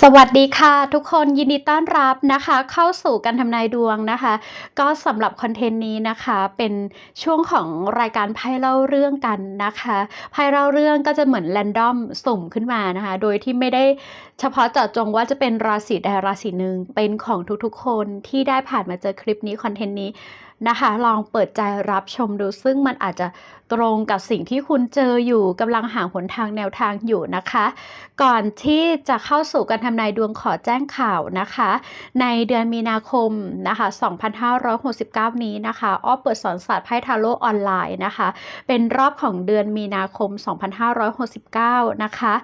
สวัสดีค่ะทุกคนยินดีต้อนรับนะคะ เข้าสู่การทำนายดวงนะคะ ก็สำหรับคอนเทนต์นี้นะคะเป็นช่วงของรายการไพ่เล่าเรื่องกันนะคะไพ่เล่าเรื่องก็จะเหมือนแรนดอมสุ่มขึ้นมานะคะ โดยที่ไม่ได้เฉพาะเจาะจงว่าจะเป็นราศีใดราศีหนึ่งเป็นของทุกๆคนที่ได้ผ่านมาเจอคลิปนี้คอนเทนต์นี้ นะคะ ลองเปิดใจรับชมดู ซึ่งมันอาจจะตรงกับสิ่งที่คุณเจออยู่กำลังหาหนทางแนวทางอยู่นะคะ ก่อนที่จะเข้าสู่การทำนายดวงขอแจ้งข่าวนะคะ ในเดือนมีนาคมนะคะ 2569 นี้นะคะ อ้อเปิดสอนศาสตร์ไพ่ทาโร่ออนไลน์นะคะ เป็นรอบของเดือนมีนาคม 2569 นะคะ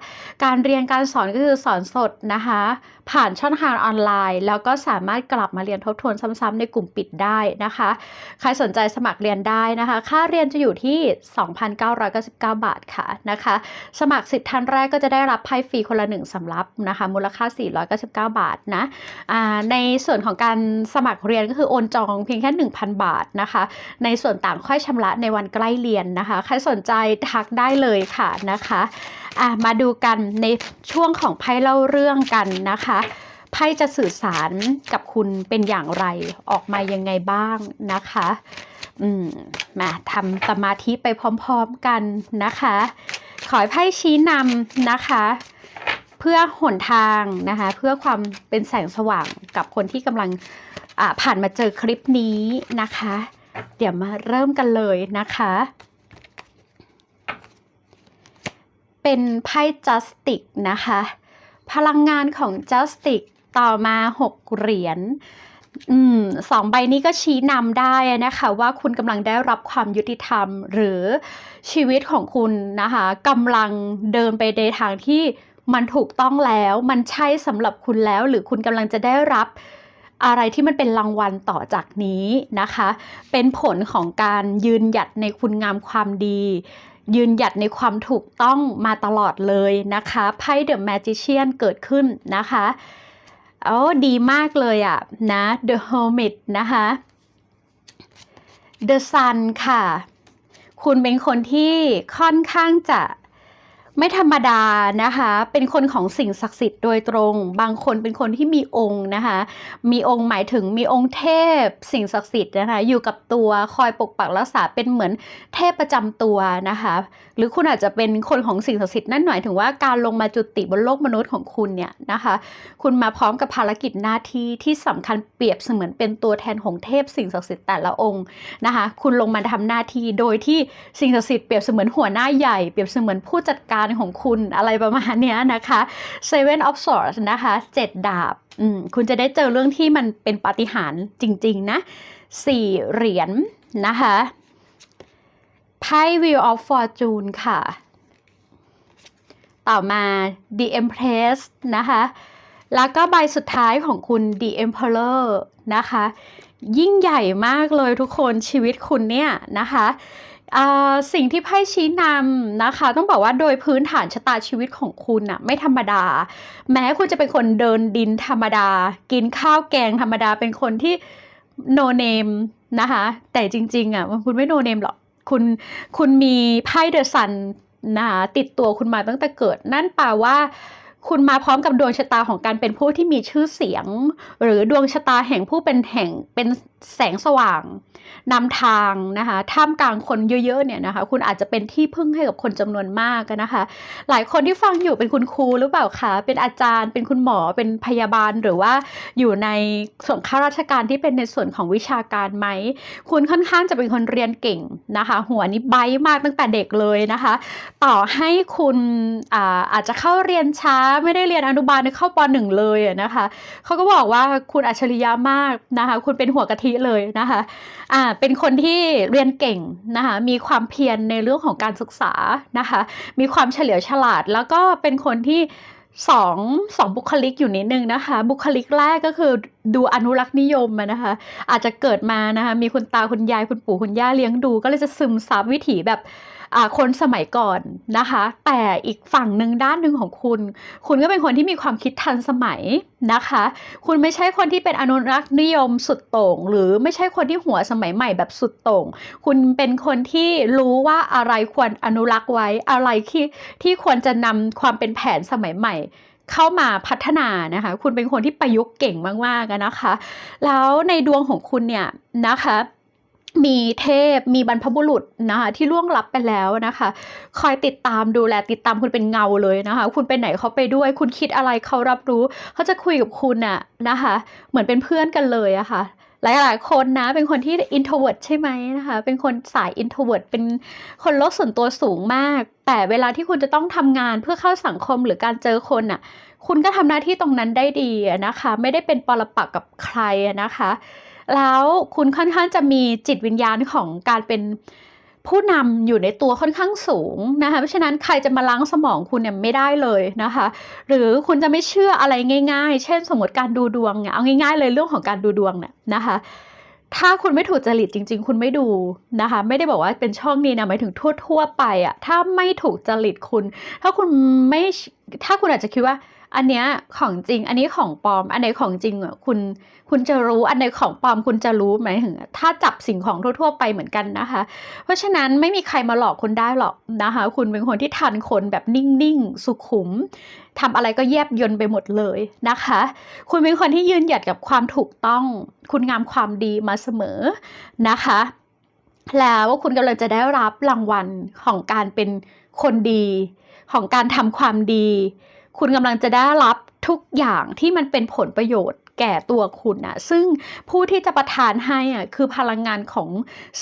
การเรียนการสอนก็คือสอนสดนะคะ ผ่านช่องทางออนไลน์ แล้วก็สามารถกลับมาเรียนทบทวนซ้ำๆในกลุ่มปิดได้นะคะ ใครสนใจสมัครเรียนได้นะคะ ค่าเรียนจะอยู่ที่ 2,999 บาทค่ะนะคะ สมัครสิทธิ์ท่านแรกก็จะได้รับไพ่ฟรีคนละหนึ่งสำรับนะคะ มูลค่า 499 บาทนะในส่วนของการสมัครเรียนก็คือโอนจองเพียงแค่ 1,000 บาทนะคะ ในส่วนต่างค่อยชำระในวันใกล้เรียนนะคะ ใครสนใจทักได้เลยค่ะนะคะะมาดูกันในช่วงของไพ่เล่าเรื่องกันนะคะไพ่จะสื่อสารกับคุณเป็นอย่างไรออกมายังไงบ้างนะคะ อืมมาทำสมาธิไปพร้อมๆกันนะคะ ขอให้ไพ่ชี้นำนะคะ เพื่อหนทางนะคะ เพื่อความเป็นแสงสว่างกับคนที่กำลังผ่านมาเจอคลิปนี้นะคะ เดี๋ยวมาเริ่มกันเลยนะคะ เป็นไพ่ Justice นะคะ พลังงานของ Justice ต่อมา 6 เหรียญอืมสองใบนี้ก็ชี้นำได้นะคะ ว่าคุณกำลังได้รับความยุติธรรม หรือชีวิตของคุณนะคะกำลังเดินไปในทางที่มันถูกต้องแล้ว มันใช่สำหรับคุณแล้ว หรือคุณกำลังจะได้รับอะไรที่มันเป็นรางวัลต่อจากนี้นะคะ เป็นผลของการยืนหยัดในคุณงามความดี ยืนหยัดในความถูกต้องมาตลอดเลยนะคะไพ่เดอะแมจิเชียนเกิดขึ้นนะคะโอ้ดีมากเลยอะ่ะนะ The Hermit นะคะ The Sun ค่ะ คุณเป็นคนที่ค่อนข้างจะ ไม่ธรรมดานะคะ เป็นคนของสิ่งศักดิ์สิทธิ์โดยตรง บางคนเป็นคนที่มีองค์นะคะ มีองค์หมายถึงมีองค์เทพ สิ่งศักดิ์สิทธิ์นะคะ อยู่กับตัวคอยปกปักรักษาเป็นเหมือนเทพประจำตัวนะคะ หรือคุณอาจจะเป็นคนของสิ่งศักดิ์สิทธิ์นั่นหมายถึงว่าการลงมาจุติบนโลกมนุษย์ของคุณเนี่ยนะคะ คุณมาพร้อมกับภารกิจหน้าที่ที่สำคัญเปรียบเสมือนเป็นตัวแทนของเทพ สิ่งศักดิ์สิทธิ์แต่ละองค์นะคะ คุณลงมาทำหน้าที่โดยที่สิ่งศักดิ์สิทธิ์เปรียบเสมือนหัวหน้าใหญ่เปรียบเสมือนผู้จัดการของคุณอะไรประมาณนี้นะคะ Seven of Swords นะคะเจ็ดดาบคุณจะได้เจอเรื่องที่มันเป็นปาฏิหาริย์จริง ๆ นะสี่เหรียญนะคะไพ่ Wheel of Fortune ค่ะ ต่อมา The Empress นะคะ แล้วก็ใบสุดท้ายของคุณ The Emperor นะคะ ยิ่งใหญ่มากเลยทุกคนชีวิตคุณเนี่ยนะคะ อ่าสิ่งที่ไพ่ชี้นำนะคะ ต้องบอกว่าโดยพื้นฐานชะตาชีวิตของคุณอะไม่ธรรมดา แม้คุณจะเป็นคนเดินดินธรรมดา กินข้าวแกงธรรมดาเป็นคนที่ no name นะคะ แต่จริงๆอะคุณไม่ no name หรอกคุณคุณมีไพ่เดอะซันนะคะติดตัวคุณมาตั้งแต่เกิด นั่นแปลว่าคุณมาพร้อมกับดวงชะตาของการเป็นผู้ที่มีชื่อเสียง หรือดวงชะตาแห่งผู้เป็นแห่งเป็นแสงสว่างนำทางนะคะท่ามกลางคนเยอะๆเนี่ยนะคะคุณอาจจะเป็นที่พึ่งให้กับคนจำนวนมากนะคะ หลายคนที่ฟังอยู่เป็นคุณครูหรือเปล่าคะเป็นอาจารย์ เป็นคุณหมอเป็นพยาบาลหรือว่าอยู่ในส่วนข้าราชการที่เป็นในส่วนของวิชาการไหม คุณค่อนข้างจะเป็นคนเรียนเก่งนะคะ หัวนี้ไบมากตั้งแต่เด็กเลยนะคะ ต่อให้คุณอาอาจจะเข้าเรียนช้าไม่ได้เรียนอนุบาลเข้าปหนึ่งเลยนะคะเขาก็บอกว่าคุณอัจฉริยะมากนะคะ คุณเป็นหัวกะทิเลยนะคะอ่าเป็นคนที่เรียนเก่งนะคะมีความเพียรในเรื่องของการศึกษานะคะมีความเฉลียวฉลาด แล้วก็เป็นคนที่สองสองบุคลิกอยู่นิดนึงนะคะ บุคลิกแรกก็คือดูอนุรักษ์นิยมนะคะ อาจจะเกิดมานะคะ มีคุณตาคุณยายคุณปู่คุณย่าเลี้ยงดู ก็เลยจะซึมซับวิถีแบบ คนสมัยก่อนนะคะ แต่อีกฝั่งหนึ่งด้านหนึ่งของคุณ คุณก็เป็นคนที่มีความคิดทันสมัยนะคะ คุณไม่ใช่คนที่เป็นอนุรักษ์นิยมสุดโต่ง หรือไม่ใช่คนที่หัวสมัยใหม่แบบสุดโต่ง คุณเป็นคนที่รู้ว่าอะไรควรอนุรักษ์ไว้อะไรที่ที่ควรจะนำความเป็นแผนสมัยใหม่เข้ามาพัฒนานะคะ คุณเป็นคนที่ประยุกต์เก่งมากๆนะคะ แล้วในดวงของคุณเนี่ยนะคะ มีเทพมีบรรพบุรุษนะคะที่ล่วงลับไปแล้วนะคะ คอยติดตามดูแลติดตามคุณเป็นเงาเลยนะคะ คุณไปไหนเขาไปด้วย คุณคิดอะไรเขารับรู้ เขาจะคุยกับคุณอะนะคะ เหมือนเป็นเพื่อนกันเลยอะค่ะหลายๆคนนะ เป็นคนที่ introvert ใช่ไหมนะคะ เป็นคนสาย introvert เป็นคนโลกส่วนตัวสูงมาก แต่เวลาที่คุณจะต้องทำงานเพื่อเข้าสังคมหรือการเจอคนอะคุณก็ทำหน้าที่ตรงนั้นได้ดีนะคะ ไม่ได้เป็นปรปักกับใครนะคะ แล้วคุณค่อนข้างจะมีจิตวิญญาณของการเป็นผู้นำอยู่ในตัวค่อนข้างสูงนะคะเพราะฉะนั้นใครจะมาล้างสมองคุณเนี่ยไม่ได้เลยนะคะ หรือคุณจะไม่เชื่ออะไรง่าย ๆ เช่นสมมติการดูดวงเนี่ยเอาง่าย ๆ เลยเรื่องของการดูดวงเนี่ยนะคะถ้าคุณไม่ถูกจริตจริง ๆ คุณไม่ดูนะคะ ไม่ได้บอกว่าเป็นช่องนี้นะหมายถึงทั่ว ๆ ไปอะถ้าไม่ถูกจริตคุณ ถ้าคุณไม่ถ้าคุณอาจจะคิดว่า อันเนี้ยของจริง อันนี้ของปลอม อันไหนของจริงอะคุณคุณจะรู้ อันไหนของปลอมคุณจะรู้ไหมถึงถ้าจับสิ่งของทั่ว ๆ ไปเหมือนกันนะคะ เพราะฉะนั้นไม่มีใครมาหลอกคุณได้หรอกนะคะ คุณเป็นคนที่ทันคนแบบนิ่งๆ สุขุมทำอะไรก็แยบยนไปหมดเลยนะคะ คุณเป็นคนที่ยืนหยัดกับความถูกต้อง คุณงามความดีมาเสมอนะคะแล้วคุณกำลังจะได้รับรางวัลของการเป็นคนดี ของการทำความดี คุณกำลังจะได้รับทุกอย่างที่มันเป็นผลประโยชน์แก่ตัวคุณนะซึ่งผู้ที่จะประทานให้อะคือพลังงานของ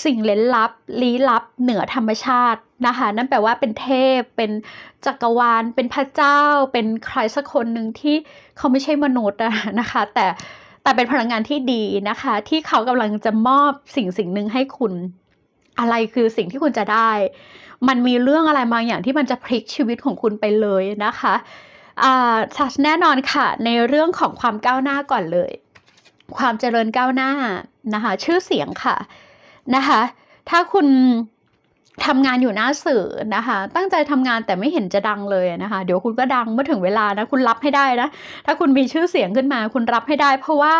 สิ่งเล้นลับ ลี้ลับ เหนือธรรมชาตินะคะ นั่นแปลว่าเป็นเทพ เป็นจักรวาล เป็นพระเจ้า เป็นใครสักคนหนึ่งที่เขาไม่ใช่มนุษย์นะคะ แต่แต่เป็นพลังงานที่ดีนะคะ ที่เขากำลังจะมอบสิ่งสิ่งหนึ่งให้คุณ อะไรคือสิ่งที่คุณจะได้ มันมีเรื่องอะไรบางอย่างที่มันจะพลิกชีวิตของคุณไปเลยนะคะ ทัชแน่นอนค่ะ ในเรื่องของความก้าวหน้าก่อนเลย ความเจริญก้าวหน้านะคะชื่อเสียงค่ะนะคะถ้าคุณทำงานอยู่หน้าสื่อนะคะ ตั้งใจทำงานแต่ไม่เห็นจะดังเลยนะคะ เดี๋ยวคุณก็ดังเมื่อถึงเวลานะ คุณรับให้ได้นะ ถ้าคุณมีชื่อเสียงขึ้นมา คุณรับให้ได้ เพราะว่า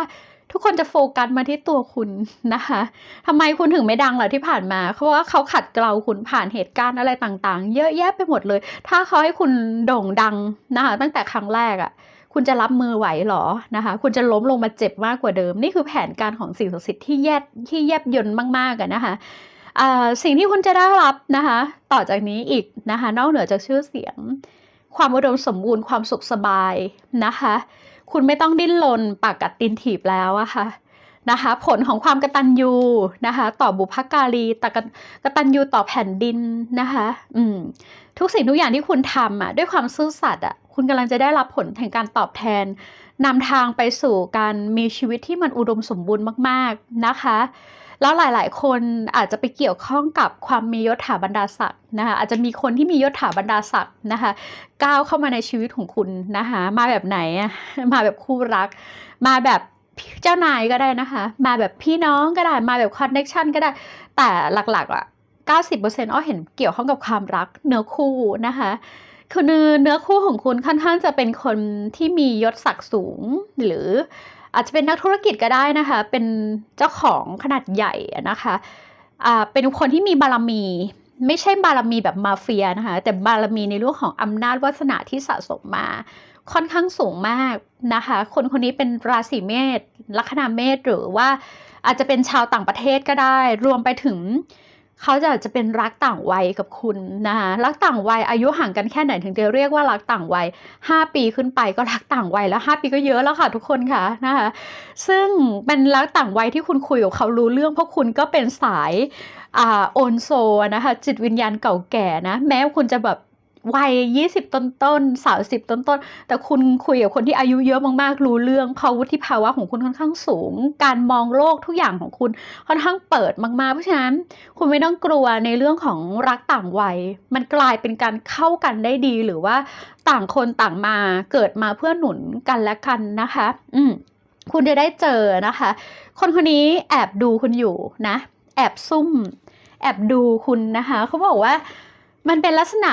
ทุกคนจะโฟกัสมาที่ตัวคุณนะคะทำไมคุณถึงไม่ดังล่ะที่ผ่านมาเพราะว่าเขาขัดเกลาคุณผ่านเหตุการณ์อะไรต่างๆ เยอะแยะไปหมดเลย ถ้าเขาให้คุณโด่งดังนะคะตั้งแต่ครั้งแรกอะ่ะคุณจะรับมือไหวหรอนะคะ คุณจะล้มลงมาเจ็บมากกว่าเดิม นี่คือแผนการของสิ่งศักดิ์สิทธิ์ที่แยบที่แยบยนต์มากๆอะนะคะอ่าสิ่งที่คุณจะได้รับนะคะ ต่อจากนี้อีกนะคะ นอกเหนือจากชื่อเสียง ความอุดมสมบูรณ์ความสุขสบายนะคะ คุณไม่ต้องดิ้นรนปากกัดตีนถีบแล้วอะค่ะนะคะผลของความกตัญญูนะคะ ต่อบุพการีตกกตัญญูต่อแผ่นดินนะคะอืมทุกสิ่งทุกอย่างที่คุณทำอะด้วยความซื่อสัตย์อะคุณกำลังจะได้รับผลแห่งการตอบแทนนำทางไปสู่การมีชีวิตที่มันอุดมสมบูรณ์มาก ๆนะคะ แล้วหลาย ๆ คนอาจจะไปเกี่ยวข้องกับความมียศถาบรรดาศักดิ์นะคะอาจจะมีคนที่มียศถาบรรดาศักดิ์นะคะก้าวเข้ามาในชีวิตของคุณนะคะมาแบบไหนอะมาแบบคู่รัก มาแบบเจ้านายก็ได้นะคะ มาแบบพี่น้องก็ได้มาแบบคอนเน็ชันก็ได้ แต่หลัก ๆอะ90%อ้อเห็นเกี่ยวข้องกับความรักเนื้อคู่นะคะคือเนื้อคู่ของคุณค่อนข้างจะเป็นคนที่มียศศักดิ์สูงหรือ อาจจะเป็นนักธุรกิจก็ได้นะคะ เป็นเจ้าของขนาดใหญ่นะคะอ่าเป็นคนที่มีบารมี ไม่ใช่บารมีแบบมาเฟียนะคะ แต่บารมีในเรื่องของอำนาจวาสนาที่สะสมมา ค่อนข้างสูงมากนะคะ คนคนนี้เป็นราศีเมษลัคนาเมษหรือว่าอาจจะเป็นชาวต่างประเทศก็ได้ รวมไปถึง เขาจะจะเป็นรักต่างวัยกับคุณนะคะรักต่างวัยอายุห่างกันแค่ไหนถึงจะเรียกว่ารักต่างวัย 5 ปีขึ้นไปก็รักต่างวัยแล้ว 5 ปีก็เยอะแล้วค่ะทุกคนค่ะนะคะซึ่งเป็นรักต่างวัยที่คุณคุยกับเขารู้เรื่องเพราะคุณก็เป็นสายอ่าโอนโซนะคะจิตวิญญาณเก่าแก่นะแม้คุณจะแบบ วัยยี่สิบต้นต้นสาวสิบต้นต้นแต่คุณคุยกับคนที่อายุเยอะมากๆรู้เรื่องเพราะวุฒิภาวะของคุณค่อนข้างสูง การมองโลกทุกอย่างของคุณค่อนข้างเปิดมากๆ เพราะฉะนั้นคุณไม่ต้องกลัวในเรื่องของรักต่างวัย มันกลายเป็นการเข้ากันได้ดีหรือว่าต่างคนต่างมาเกิดมาเพื่อหนุนกันและกันนะคะ อืมคุณจะได้เจอนะคะ คนคนนี้แอบดูคุณอยู่นะ แอบซุ่ม แอบดูคุณนะคะ เขาบอกว่ามันเป็นลักษณะ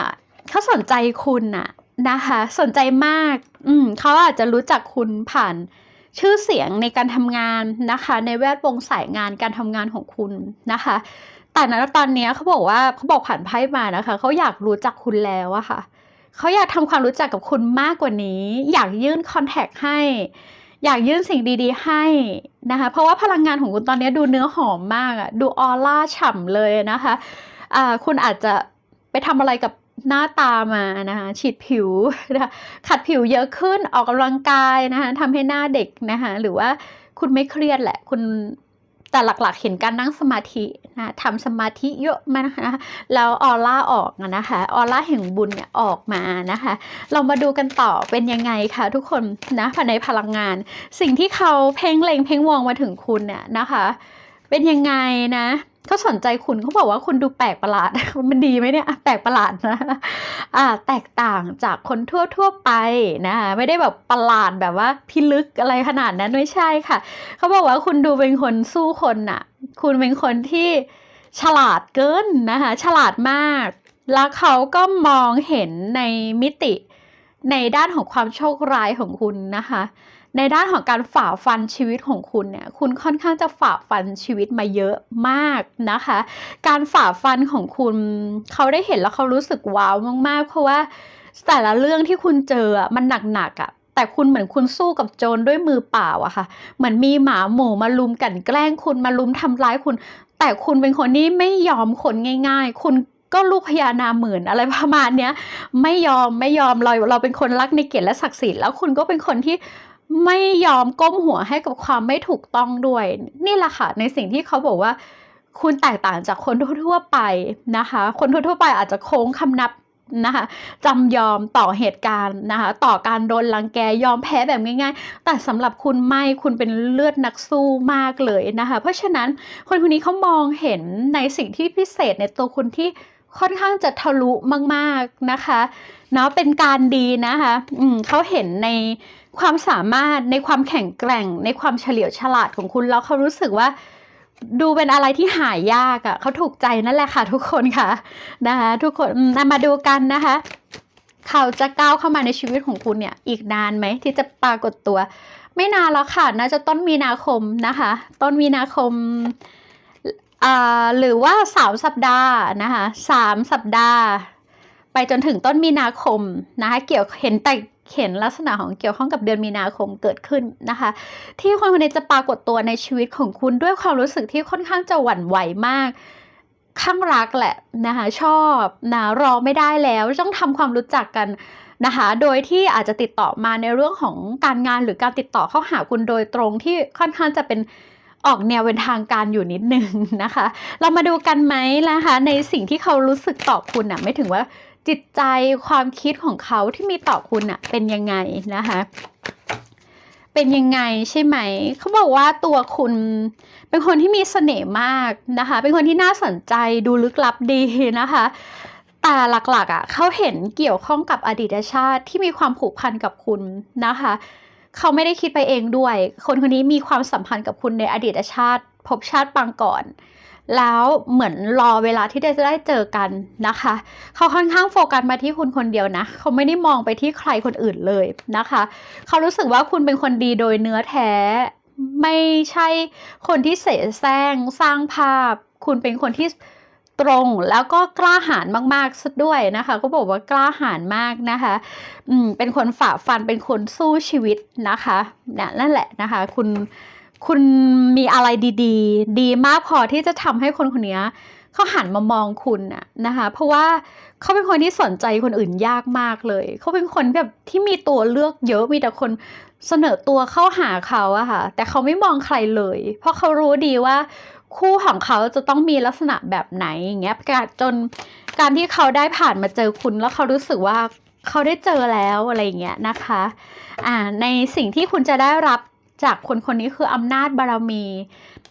เขาสนใจคุณน่ะนะคะ สนใจมาก อืมเขาอาจจะรู้จักคุณผ่านชื่อเสียงในการทำงานนะคะ ในแวดวงสายงานการทำงานของคุณนะคะ แต่ณตอนนี้เขาบอกว่าเขาบอกผ่านไพ่มานะคะเขาอยากรู้จักคุณแล้วอะค่ะเขาอยากทำความรู้จักกับคุณมากกว่านี้ อยากยื่นคอนแทคให้ อยากยื่นสิ่งดี ๆ ให้นะคะ เพราะว่าพลังงานของคุณตอนนี้ดูเนื้อหอมมากอะดูออร่าฉ่ำเลยนะคะอ่าคุณอาจจะไปทำอะไรกับ หน้าตามานะคะฉีดผิวนะคะขัดผิวเยอะขึ้นออกกำลังกายนะคะทำให้หน้าเด็กนะคะหรือว่าคุณไม่เครียดแหละ คุณแต่หลักๆ เห็นการนั่งสมาธินะทำสมาธิเยอะมากนะคะแล้วออร่าออกอะนะคะออร่าแห่งบุญเนี่ยออกมานะคะ เรามาดูกันต่อเป็นยังไงคะทุกคนนะภายในพลังงาน สิ่งที่เขาเพ่งเล็งเพ่งมองมาถึงคุณเนี่ยนะคะ เป็นยังไงนะ เขาสนใจคุณเขาบอกว่าคุณดูแปลกประหลาด มันดีไหมเนี่ยแปลกประหลาดนะอ่าแตกต่างจากคนทั่วทั่วๆไปนะคะไม่ได้แบบประหลาดแบบว่าพิลึกอะไรขนาดนั้นไม่ใช่ค่ะ เขาบอกว่าคุณดูเป็นคนสู้คนน่ะคุณเป็นคนที่ฉลาดเกินนะคะฉลาดมาก แล้วเขาก็มองเห็นในมิติในด้านของความโชคร้ายของคุณนะคะ ในด้านของการฝ่าฟันชีวิตของคุณเนี่ย คุณค่อนข้างจะฝ่าฟันชีวิตมาเยอะมากนะคะ การฝ่าฟันของคุณเขาได้เห็นแล้วเขารู้สึกว้าวมากๆ เพราะว่าแต่ละเรื่องที่คุณเจออะมันหนักๆอะแต่คุณเหมือนคุณสู้กับโจรด้วยมือเปล่าอะค่ะ เหมือนมีหมาหมูมาลุมกันแกล้งคุณมาลุมทำร้ายคุณ แต่คุณเป็นคนที่ไม่ยอมคนง่าย ๆ คุณก็ลูกพญานาคหมื่นอะไรประมาณเนี้ย ไม่ยอมไม่ยอมเราเราเป็นคนรักในเกียรติและศักดิ์ศรีแล้วคุณก็เป็นคนที่ ไม่ยอมก้มหัวให้กับความไม่ถูกต้องด้วย นี่แหละค่ะในสิ่งที่เขาบอกว่า คุณแตกต่างจากคนทั่วๆไปนะคะ คนทั่วๆไปอาจจะโค้งคำนับนะคะจำยอมต่อเหตุการณ์นะคะต่อการโดนรังแกยอมแพ้แบบง่าย ๆ แต่สำหรับคุณไม่คุณเป็นเลือดนักสู้มากเลยนะคะเพราะฉะนั้นคนคนนี้เขามองเห็นในสิ่งที่พิเศษในตัวคุณที่ค่อนข้างจะทะลุมาก ๆนะคะเนาะเป็นการดีนะคะอืมเขาเห็นใน ความสามารถในความแข็งแกร่ง ในความเฉลียวฉลาดของคุณแล้วเขารู้สึกว่า ดูเป็นอะไรที่หายยากอะ่ะเขาถูกใจนั่นแหละค่ะ ทุกคนค่ะนะคะทุกคนอืมอะมาดูกันนะคะเขาจะก้าวเข้ามาในชีวิตของคุณเนี่ยอีกนานไหมที่จะปรากฏตัว ไม่นานแล้วค่ะน่าจะต้นมีนาคมนะคะ ต้นมีนาคมอ่าหรือว่าสามสัปดาห์นะคะสามสัปดาห์ ไปจนถึงต้นมีนาคมนะคะเกี่ยวเห็นแต่ เห็นลักษณะของเกี่ยวข้องกับเดือนมีนาคมเกิดขึ้นนะคะ ที่คนคนนี้จะปรากฏตัวในชีวิตของคุณด้วยความรู้สึกที่ค่อนข้างจะหวั่นไหวมากข้างรักแหละนะคะชอบนะรอไม่ได้แล้วต้องทำความรู้จักกันนะคะโดยที่อาจจะติดต่อมาในเรื่องของการงานหรือการติดต่อเข้าหาคุณโดยตรงที่ค่อนข้างจะเป็นออกแนวเป็นทางการอยู่นิดนึงนะคะ เรามาดูกันไหมนะคะในสิ่งที่เขารู้สึกต่อคุณอะไม่ถึงว่า จิตใจความคิดของเขาที่มีต่อคุณอะเป็นยังไงนะคะ เป็นยังไงใช่ไหม เขาบอกว่าตัวคุณเป็นคนที่มีเสน่ห์มากนะคะ เป็นคนที่น่าสนใจดูลึกลับดีนะคะแต่หลักๆอะเขาเห็นเกี่ยวข้องกับอดีตชาติที่มีความผูกพันกับคุณนะคะเขาไม่ได้คิดไปเองด้วย คนคนนี้มีความสัมพันธ์กับคุณในอดีตชาติภพชาติปางก่อน แล้วเหมือนรอเวลาที่จะได้เจอกันนะคะ เขาค่อนข้างโฟกัสมาที่คุณคนเดียวนะ เขาไม่ได้มองไปที่ใครคนอื่นเลยนะคะ เขารู้สึกว่าคุณเป็นคนดีโดยเนื้อแท้ ไม่ใช่คนที่เสแสร้งสร้างภาพ คุณเป็นคนที่ตรงแล้วก็กล้าหาญมากๆซะด้วยนะคะ ก็บอกว่ากล้าหาญมากนะคะอืมเป็นคนฝ่าฟันเป็นคนสู้ชีวิตนะคะเนี่ยนั่นแหละนะคะ คุณ คุณมีอะไรดี ๆ ดีมากพอที่จะทำให้คนคนนี้เขาหันมามองคุณนะนะคะ เพราะว่าเขาเป็นคนที่สนใจคนอื่นยากมากเลย เขาเป็นคนแบบที่มีตัวเลือกเยอะมีแต่คนเสนอตัวเข้าหาเขาอะค่ะ แต่เขาไม่มองใครเลย เพราะเขารู้ดีว่าคู่ของเขาจะต้องมีลักษณะแบบไหนอย่างเงี้ยจนการที่เขาได้ผ่านมาเจอคุณแล้วเขารู้สึกว่าเขาได้เจอแล้วอะไรอย่างเงี้ยนะคะ อ่า ในสิ่งที่คุณจะได้รับ จากคนคนนี้คืออำนาจบารมี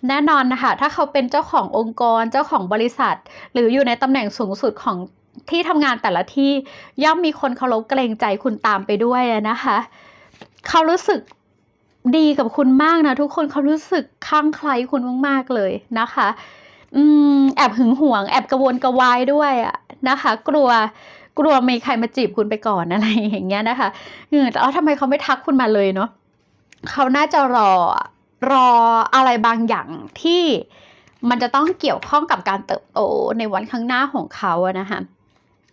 แน่นอนนะคะ ถ้าเขาเป็นเจ้าขององค์กรเจ้าของบริษัท หรืออยู่ในตำแหน่งสูงสุดของที่ทำงานแต่ละที่ย่อมมีคนเคารพเกรงใจคุณตามไปด้วยนะคะ เขารู้สึกดีกับคุณมากนะทุกคนเขารู้สึกคลั่งไคล้คุณมากๆเลยนะคะ อืมแอบหึงหวง แอบกระวนกระวายด้วยอะนะคะ กลัวกลัวมีใครมาจีบคุณไปก่อนอะไรอย่างเงี้ยนะคะเออแล้วทำไมเขาไม่ทักคุณมาเลยเนาะ เขาน่าจะรอรออะไรบางอย่างที่มันจะต้องเกี่ยวข้องกับการเติบโตในวันข้างหน้าของเขาอะนะคะ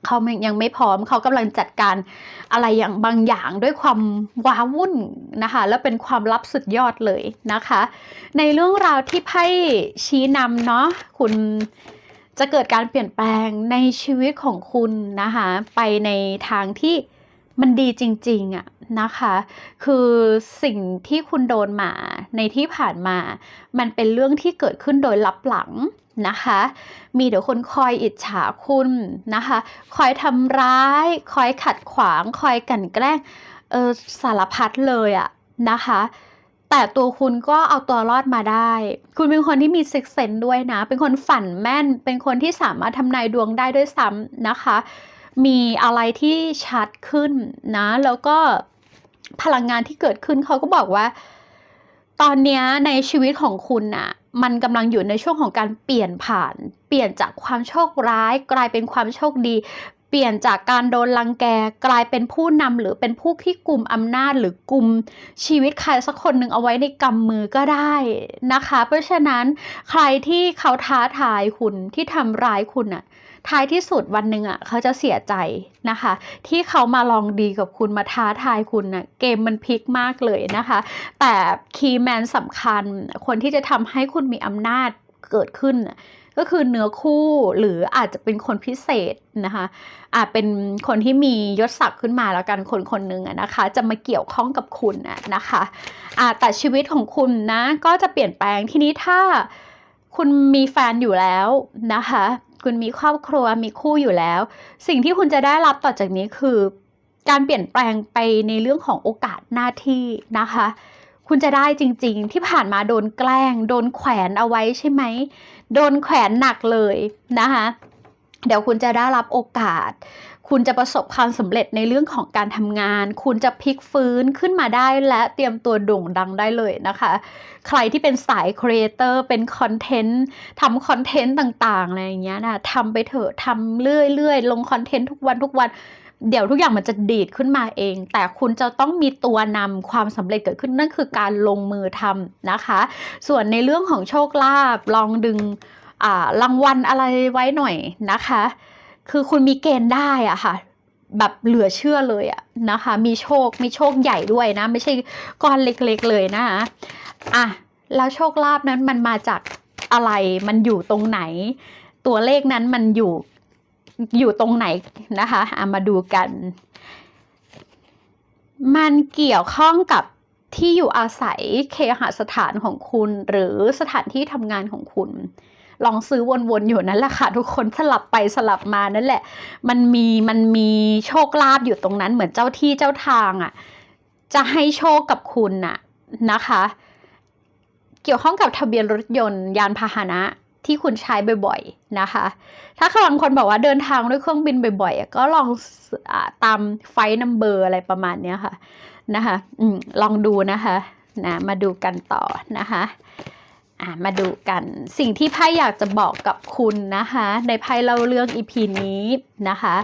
เขายังไม่พร้อมเขากำลังจัดการอะไรอย่างบางอย่างด้วยความว้าวุ่นนะคะ และเป็นความลับสุดยอดเลยนะคะ ในเรื่องราวที่ไพ่ชี้นำเนาะคุณจะเกิดการเปลี่ยนแปลงในชีวิตของคุณนะคะ ไปในทางที่ มันดีจริงๆอะนะคะ คือสิ่งที่คุณโดนมาในที่ผ่านมา มันเป็นเรื่องที่เกิดขึ้นโดยลับหลังนะคะ มีเดี๋ยวคนคอยอิจฉาคุณนะคะ คอยทำร้าย คอยขัดขวาง คอยกั่นแกล้ง เออสารพัดเลยอะนะคะ แต่ตัวคุณก็เอาตัวรอดมาได้ คุณเป็นคนที่มีซิกเซนด้วยนะ เป็นคนฝันแม่น เป็นคนที่สามารถทำนายดวงได้ด้วยซ้ำนะคะ มีอะไรที่ชัดขึ้นนะ แล้วก็พลังงานที่เกิดขึ้นเขาก็บอกว่า ตอนนี้ในชีวิตของคุณน่ะมันกำลังอยู่ในช่วงของการเปลี่ยนผ่าน เปลี่ยนจากความโชคร้าย กลายเป็นความโชคดี เปลี่ยนจากการโดนรังแก กลายเป็นผู้นำหรือเป็นผู้ที่กลุ่มอำนาจหรือกลุ่มชีวิตใครสักคนหนึ่งเอาไว้ในกำมือก็ได้นะคะ เพราะฉะนั้นใครที่เขาท้าทายคุณที่ทำร้ายคุณน่ะ ท้ายที่สุดวันหนึ่งอะเขาจะเสียใจนะคะ ที่เขามาลองดีกับคุณมาท้าทายคุณน่ะเกมมันพลิกมากเลยนะคะ แต่คีย์แมนสำคัญคนที่จะทำให้คุณมีอำนาจเกิดขึ้นก็คือเนื้อคู่หรืออาจจะเป็นคนพิเศษนะคะอาจเป็นคนที่มียศศักดิ์ขึ้นมาแล้วกันคนคนหนึ่งนะคะ จะมาเกี่ยวข้องกับคุณอะนะคะอาแต่ชีวิตของคุณนะก็จะเปลี่ยนแปลงทีนี้ถ้าคุณมีแฟนอยู่แล้วนะคะ คุณมีครอบครัวมีคู่อยู่แล้ว สิ่งที่คุณจะได้รับต่อจากนี้คือ การเปลี่ยนแปลงไปในเรื่องของโอกาสหน้าที่นะคะ คุณจะได้จริง ๆ ที่ผ่านมาโดนแกล้ง โดนแขวนเอาไว้ใช่ไหมโดนแขวนหนักเลยนะคะเดี๋ยวคุณจะได้รับโอกาส คุณจะประสบความสำเร็จในเรื่องของการทำงาน คุณจะพลิกฟื้นขึ้นมาได้และเตรียมตัวโด่งดังได้เลยนะคะ ใครที่เป็นสายครีเอเตอร์เป็นคอนเทนต์ทำคอนเทนต์ต่างๆอะไรอย่างเงี้ยนะทำไปเถอะทำเรื่อยๆ ลงคอนเทนต์ทุกวันทุกวันเดี๋ยวทุกอย่างมันจะดีดขึ้นมาเอง แต่คุณจะต้องมีตัวนำความสำเร็จเกิดขึ้นนั่นคือการลงมือทำนะคะ ส่วนในเรื่องของโชคลาภลองดึงอ่ารางวัลอะไรไว้หน่อยนะคะ คือคุณมีเกณฑ์ได้อะค่ะ แบบเหลือเชื่อเลยอะนะคะ มีโชค มีโชคใหญ่ด้วยนะ ไม่ใช่ก้อนเล็กๆเลยนะคะอะแล้วโชคลาภนั้นมันมาจากอะไรมันอยู่ตรงไหน ตัวเลขนั้นมันอยู่อยู่ตรงไหนนะคะเอะมาดูกัน มันเกี่ยวข้องกับที่อยู่อาศัยเคหสถานของคุณ หรือสถานที่ทำงานของคุณ ลองซื้อวนๆอยู่นั่นแหละค่ะ ทุกคนสลับไปสลับมานั่นแหละ มันมีมันมีโชคลาภอยู่ตรงนั้นเหมือนเจ้าที่เจ้าทางอะ่ะ จะให้โชคกับคุณน่ะนะคะ เกี่ยวข้องกับทะเบียนรถยนต์ยานพาหนะที่คุณใช้บ่อยๆนะคะ ถ้าบางคนบอกว่าเดินทางด้วยเครื่องบินบ่อยๆ ก็ลองอตามไฟนัมเบอร์อะไรประมาณนี้ค่ะนะคะอลองดูนะคะนะมาดูกันต่อนะคะ อะมาดูกันสิ่งที่ไพ่อยากจะบอกกับคุณนะคะ ในไพ่เล่าเรื่องอีพีนี้นะคะ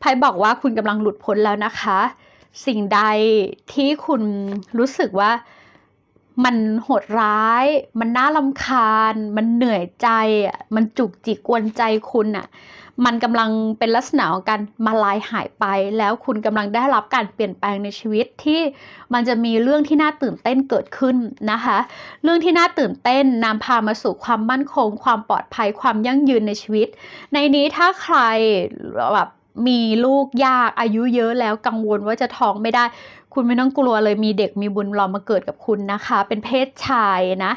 ไพ่บอกว่าคุณกำลังหลุดพ้นแล้วนะคะ สิ่งใดที่คุณรู้สึกว่ามันโหดร้าย มันน่าลำคาญ มันเหนื่อยใจ มันจุกจิกกวนใจคุณอะ มันกำลังเป็นลักษณะของการมาลายหายไป แล้วคุณกำลังได้รับการเปลี่ยนแปลงในชีวิตที่มันจะมีเรื่องที่น่าตื่นเต้นเกิดขึ้นนะคะ เรื่องที่น่าตื่นเต้นนำพามาสู่ความมั่นคง ความปลอดภัยความยั่งยืนในชีวิต ในนี้ถ้าใครแบบมีลูกยากอายุเยอะแล้วกังวลว่าจะท้องไม่ได้ คุณไม่ต้องกลัวเลยมีเด็กมีบุญรอมาเกิดกับคุณนะคะ เป็นเพศชายนะ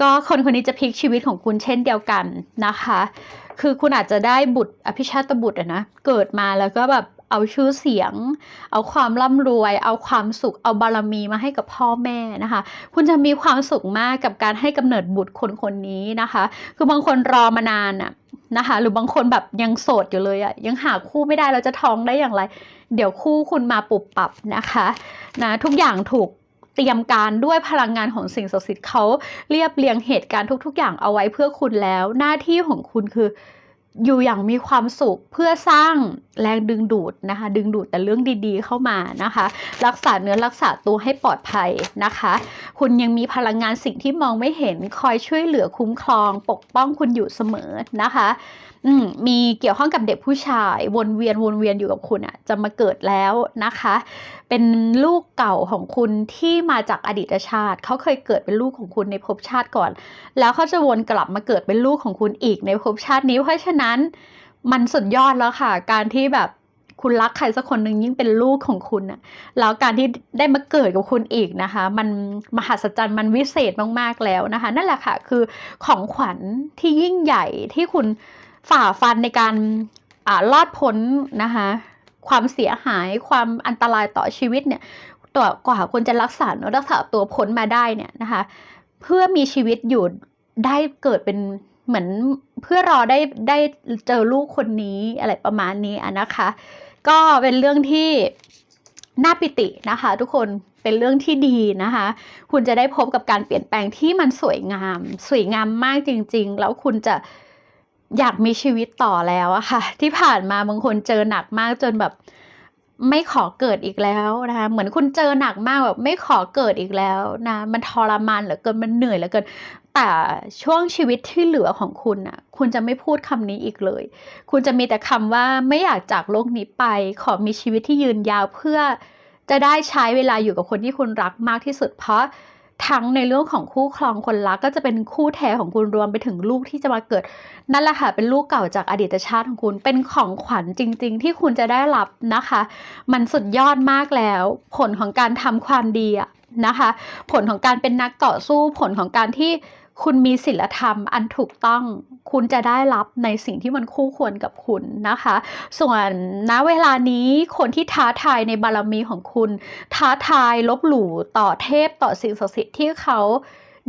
ก็คนคนนี้จะพลิกชีวิตของคุณเช่นเดียวกันนะคะ คือคุณอาจจะได้บุตรอภิชาตบุตรอะนะ เกิดมาแล้วก็แบบเอาชื่อเสียง เอาความร่ำรวย เอาความสุข เอาบารมีมาให้กับพ่อแม่นะคะ คุณจะมีความสุขมากกับการให้กำเนิดบุตรคนคนนี้นะคะ คือบางคนรอมานานอะนะคะ หรือบางคนแบบยังโสดอยู่เลยอะยังหาคู่ไม่ได้เราจะท้องได้อย่างไร เดี๋ยวคู่คุณมาปุบปับนะคะนะทุกอย่างถูก เตรียมการด้วยพลังงานของสิ่งศักดิ์สิทธิ์เขาเรียบเรียงเหตุการณ์ทุก ๆ อย่างเอาไว้เพื่อคุณแล้ว หน้าที่ของคุณคืออยู่อย่างมีความสุขเพื่อสร้างแรงดึงดูดนะคะ ดึงดูดแต่เรื่องดีๆเข้ามานะคะ รักษาเนื้อรักษาตัวให้ปลอดภัยนะคะ คุณยังมีพลังงานสิ่งที่มองไม่เห็นคอยช่วยเหลือคุ้มครอง ปกป้องคุณอยู่เสมอนะคะ อืมมีเกี่ยวข้องกับเด็กผู้ชาย วนเวียนวนเวียนอยู่กับคุณอะ จะมาเกิดแล้วนะคะ เป็นลูกเก่าของคุณที่มาจากอดีตชาติ เขาเคยเกิดเป็นลูกของคุณในภพชาติก่อน แล้วเขาจะวนกลับมาเกิดเป็นลูกของคุณอีกในภพชาตินี้เพราะฉะนั้นมันสุดยอดแล้วค่ะ การที่แบบคุณรักใครสักคนหนึ่งยิ่งเป็นลูกของคุณน่ะแล้วการที่ได้มาเกิดกับคุณอีกนะคะ มันมหัศจรรย์มันวิเศษมากๆแล้วนะคะ นั่นแหละค่ะ คือของขวัญที่ยิ่งใหญ่ที่คุณ ฝ่าฟันในการอ่ารอดพ้นนะคะความเสียหายความอันตรายต่อชีวิตเนี่ยตัวกว่าคุณจะรักษาเนอะรักษาตัวพ้นมาได้เนี่ยนะคะเพื่อมีชีวิตอยู่ได้เกิดเป็นเหมือนเพื่อรอได้ได้เจอลูกคนนี้อะไรประมาณนี้อะนะคะ ก็เป็นเรื่องที่น่าปิตินะคะ ทุกคนเป็นเรื่องที่ดีนะคะ คุณจะได้พบกับการเปลี่ยนแปลงที่มันสวยงาม สวยงามมากจริง ๆ แล้วคุณจะ อยากมีชีวิตต่อแล้วอะค่ะ ที่ผ่านมาบางคนเจอหนักมากจนแบบ ไม่ขอเกิดอีกแล้วนะคะเหมือนคุณเจอหนักมากแบบไม่ขอเกิดอีกแล้วนะมันทรมานเหลือเกินมันเหนื่อยเหลือเกิน แต่ช่วงชีวิตที่เหลือของคุณน่ะคุณจะไม่พูดคำนี้อีกเลย คุณจะมีแต่คำว่าไม่อยากจากโลกนี้ไป ขอมีชีวิตที่ยืนยาวเพื่อจะได้ใช้เวลาอยู่กับคนที่คุณรักมากที่สุดเพราะ ทั้งในเรื่องของคู่ครองคนรักก็จะเป็นคู่แท้ของคุณรวมไปถึงลูกที่จะมาเกิด นั่นแหละค่ะเป็นลูกเก่าจากอดีตชาติของคุณเป็นของขวัญจริง ๆ ที่คุณจะได้รับนะคะ มันสุดยอดมากแล้ว ผลของการทำความดีอะนะคะ ผลของการเป็นนักต่อสู้ผลของการที่ คุณมีศีลธรรมอันถูกต้อง คุณจะได้รับในสิ่งที่มันคู่ควรกับคุณนะคะ ส่วนณเวลานี้คนที่ท้าทายในบารมีของคุณ ท้าทายลบหลู่ต่อเทพต่อสิ่งศักดิ์สิทธิ์ที่เขา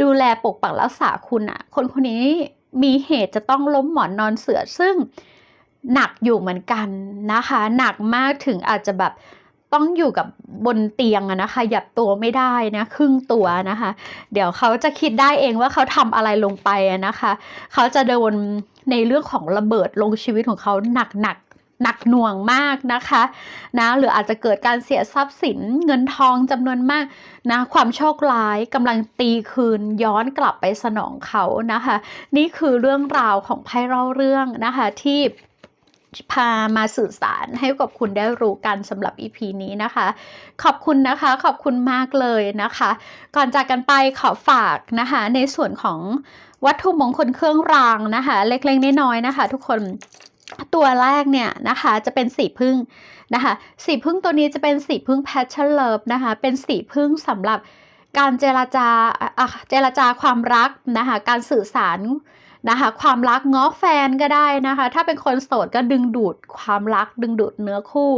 ดูแลปกปักรักษาคุณอะคนคนนี้มีเหตุจะต้องล้มหมอนนอนเสือซึ่งหนักอยู่เหมือนกันนะคะ หนักมากถึงอาจจะแบบ ต้องอยู่กับบนเตียงอะนะคะหยับตัวไม่ได้นะครึ่งตัวนะคะ เดี๋ยวเขาจะคิดได้เองว่าเขาทำอะไรลงไปนะคะ เขาจะโดนในเรื่องของระเบิดลงชีวิตของเขาหนักหนักหนักหน่วงมากนะคะนะหรืออาจจะเกิดการเสียทรัพย์สินเงินทองจำนวนมากนะความโชคร้ายกำลังตีคืนย้อนกลับไปสนองเขานะคะ นี่คือเรื่องราวของไพ่เล่าเรื่องนะคะที่ พามาสื่อสารให้กับคุณได้รู้กันสำหรับ EP นี้นะคะ ขอบคุณนะคะขอบคุณมากเลยนะคะ ก่อนจากกันไปขอฝากนะคะ ในส่วนของวัตถุมงคลเครื่องรางนะคะ เล็กๆน้อยๆนะคะ ทุกคนตัวแรกเนี่ยนะคะจะเป็นสีพึ่งนะคะสีพึ่งตัวนี้จะเป็นสีพึ่ง passion love นะคะ เป็นสีพึ่งสำหรับการเจรจาเจรจาความรักนะคะ การสื่อสาร นะคะ ความรักง้อแฟนก็ได้นะคะ ถ้าเป็นคนโสดก็ดึงดูดความรักดึงดูดเนื้อคู่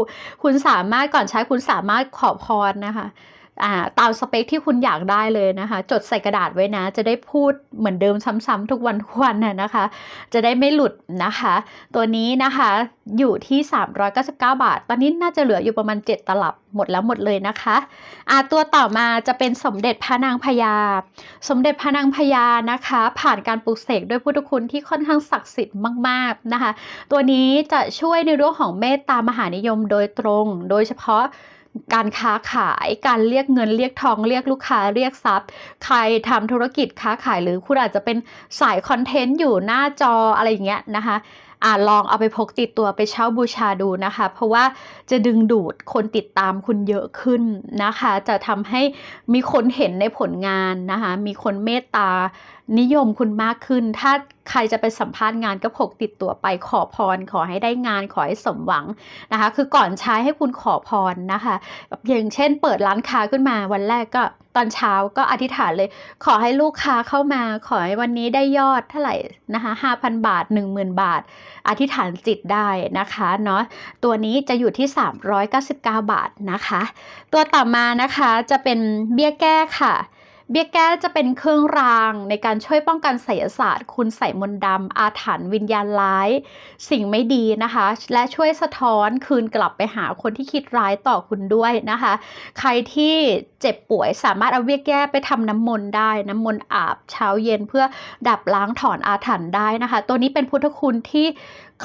คุณสามารถก่อนใช้คุณสามารถขอพรนะคะ ตามสเปคที่คุณอยากได้เลยนะคะ จดใส่กระดาษไว้นะ จะได้พูดเหมือนเดิมซ้ำๆทุกวันทุกวันน่ะนะคะ จะได้ไม่หลุดนะคะ ตัวนี้นะคะอยู่ที่ 399 บาท ตอนนี้น่าจะเหลืออยู่ประมาณ 7 ตลับหมดแล้วหมดเลยนะคะอ่าตัวต่อมาจะเป็นสมเด็จพระนางพญา สมเด็จพระนางพญานะคะ ผ่านการปลูกเสกด้วยพุทธคุณที่ค่อนข้างศักดิ์สิทธิ์มากๆนะคะ ตัวนี้จะช่วยในเรื่องของเมตตามหานิยมโดยตรง โดยเฉพาะ การค้าขายการเรียกเงินเรียกทองเรียกลูกค้าเรียกทรัพย์ ใครทำธุรกิจค้าขายหรือคุณอาจจะเป็นสายคอนเทนต์อยู่หน้าจออะไรอย่างเงี้ยนะคะ อ่าลองเอาไปพกติดตัวไปเช่าบูชาดูนะคะ เพราะว่าจะดึงดูดคนติดตามคุณเยอะขึ้นนะคะ จะทำให้มีคนเห็นในผลงานนะคะ มีคนเมตตานิยมคุณมากขึ้น ถ้าใครจะไปสัมภาษณ์งานก็พกติดตัวไปขอพร ขอให้ได้งานขอให้สมหวังนะคะ คือก่อนใช้ให้คุณขอพรนะคะ อย่างเช่น เปิดร้านค้าขึ้นมาวันแรกก็ตอนเช้าก็อธิษฐานเลย ขอให้ลูกค้าเข้ามา ขอให้วันนี้ได้ยอดเท่าไหร่นะคะห้าพันบาทหนึ่งหมื่นบาท อธิษฐานจิตได้นะคะเนาะตัวนี้จะอยู่ที่ 399 บาทนะคะ ตัวต่อมานะคะจะเป็นเบี้ยแก้ค่ะ เบี้ยแก้จะเป็นเครื่องรางในการช่วยป้องกันไสยศาสตร์ คุณใส่มนต์ดำอาถรรพ์วิญญาณร้าย สิ่งไม่ดีนะคะ และช่วยสะท้อนคืนกลับไปหาคนที่คิดร้ายต่อคุณด้วยนะคะ ใครที่เจ็บป่วยสามารถเอาเบี้ยแก้ไปทำน้ำมนต์ได้น้ำมนต์อาบเช้าเย็นเพื่อดับล้างถอนอาถรรพ์ได้นะคะ ตัวนี้เป็นพุทธคุณที่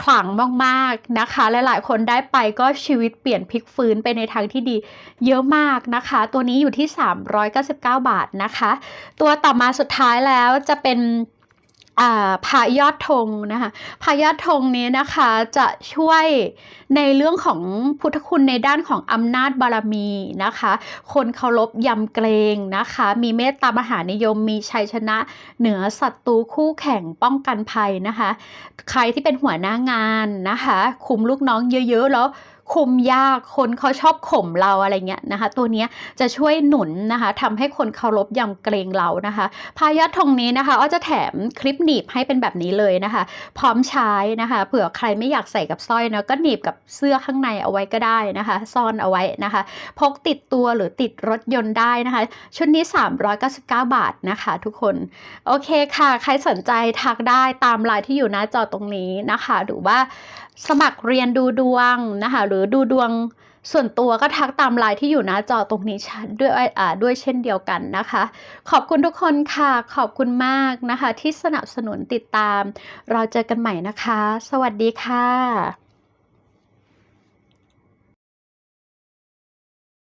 ขลังมากๆนะคะลหลายคนได้ไปก็ชีวิตเปลี่ยนพลิกฟื้นไปในทางที่ดีเยอะมากนะคะ ตัวนี้อยู่ที่ 399 บาทนะคะ ตัวต่อมาสุดท้ายแล้วจะเป็น พายอดธงนะคะพายอดธงนี้นะคะจะช่วยในเรื่องของพุทธคุณในด้านของอำนาจบารมีนะคะ คนเคารพยำเกรงนะคะ มีเมตตามหานิยม มีชัยชนะเหนือศัตรูคู่แข่งป้องกันภัยนะคะ ใครที่เป็นหัวหน้างานนะคะ คุมลูกน้องเยอะๆแล้ว คุมยากคนเขาชอบข่มเราอะไรเงี้ยนะคะ ตัวนี้จะช่วยหนุนนะคะทำให้คนเคารพยำเกรงเรานะคะพายัดทงนี้นะคะอ้อจะแถมคลิปหนีบให้เป็นแบบนี้เลยนะคะ พร้อมใช้นะคะเผื่อใครไม่อยากใส่กับสร้อยเนะก็หนีบกับเสื้อข้างในเอาไว้ก็ได้นะคะ ซ่อนเอาไว้นะคะ พกติดตัวหรือติดรถยนต์ได้นะคะ ชุดนี้ 399 บาทนะคะ ทุกคนโอเคค่ะ ใครสนใจทักได้ตามไลน์ที่อยู่หน้าจอตรงนี้นะคะ หรือว่า สมัครเรียนดูดวงนะคะ หรือดูดวงส่วนตัวก็ทักตามไลน์ที่อยู่หน้าจอตรงนี้ด้วยอ่าด้วยเช่นเดียวกันนะคะ ขอบคุณทุกคนค่ะ ขอบคุณมากนะคะ ที่สนับสนุนติดตาม เราเจอกันใหม่นะคะ สวัสดีค่ะ